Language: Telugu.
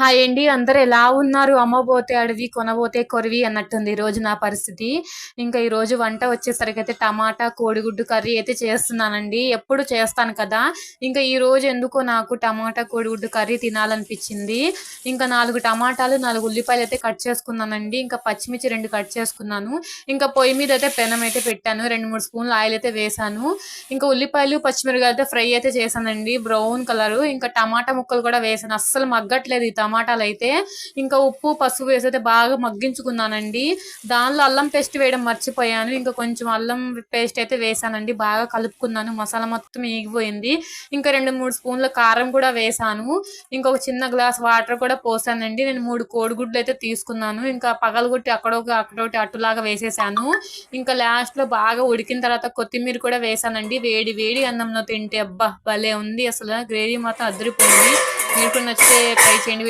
హాయ్ అండి. అందరు ఎలా ఉన్నారు? అమ్మబోతే అడవి కొనబోతే కొరివి అన్నట్టుంది ఈ రోజు నా పరిస్థితి. ఇంకా ఈ రోజు వంట వచ్చేసరికి అయితే టమాటా కోడిగుడ్డు కర్రీ అయితే చేస్తున్నానండి. ఎప్పుడు చేస్తాను కదా? ఇంకా ఈ రోజు ఎందుకో నాకు టమాటా కోడిగుడ్డు కర్రీ తినాలనిపించింది. ఇంకా నాలుగు టమాటాలు నాలుగు ఉల్లిపాయలు అయితే కట్ చేసుకున్నానండి. ఇంకా పచ్చిమిర్చి రెండు కట్ చేసుకున్నాను. ఇంకా పొయ్యి మీద అయితే పెనం అయితే పెట్టాను. రెండు మూడు స్పూన్లు ఆయిల్ అయితే వేసాను. ఇంకా ఉల్లిపాయలు పచ్చిమిరకాయలు అయితే ఫ్రై అయితే చేశానండి. Brown colour. ఇంకా టమాటా ముక్కలు కూడా వేసాను. అస్సలు మగ్గట్లేదు ఈ టమాటాలు అయితే ఇంకా ఉప్పు పసుపు వేసి అయితే బాగా మగ్గించుకున్నానండి. దానిలో అల్లం పేస్ట్ వేయడం మర్చిపోయాను. ఇంకా కొంచెం అల్లం పేస్ట్ అయితే వేసానండి. బాగా కలుపుకున్నాను. మసాలా మొత్తం ఇగిపోయింది ఇంకా రెండు మూడు స్పూన్ల కారం కూడా వేసాను. ఇంకొక చిన్న గ్లాస్ వాటర్ కూడా పోసానండి. నేను మూడు కోడిగుడ్లు అయితే తీసుకున్నాను. ఇంకా పగలగొట్టి అక్కడొక అక్కడొకటి అట్టులాగా వేసేసాను. ఇంకా లాస్ట్లో బాగా ఉడికిన తర్వాత కొత్తిమీర కూడా వేసానండి. వేడి వేడి అన్నంలో తింటే అబ్బా భలే ఉంది. అసలు గ్రేవీ మాత్రం అదిరిపోయింది. మీకు నచ్చితే ట్రై చేయండి.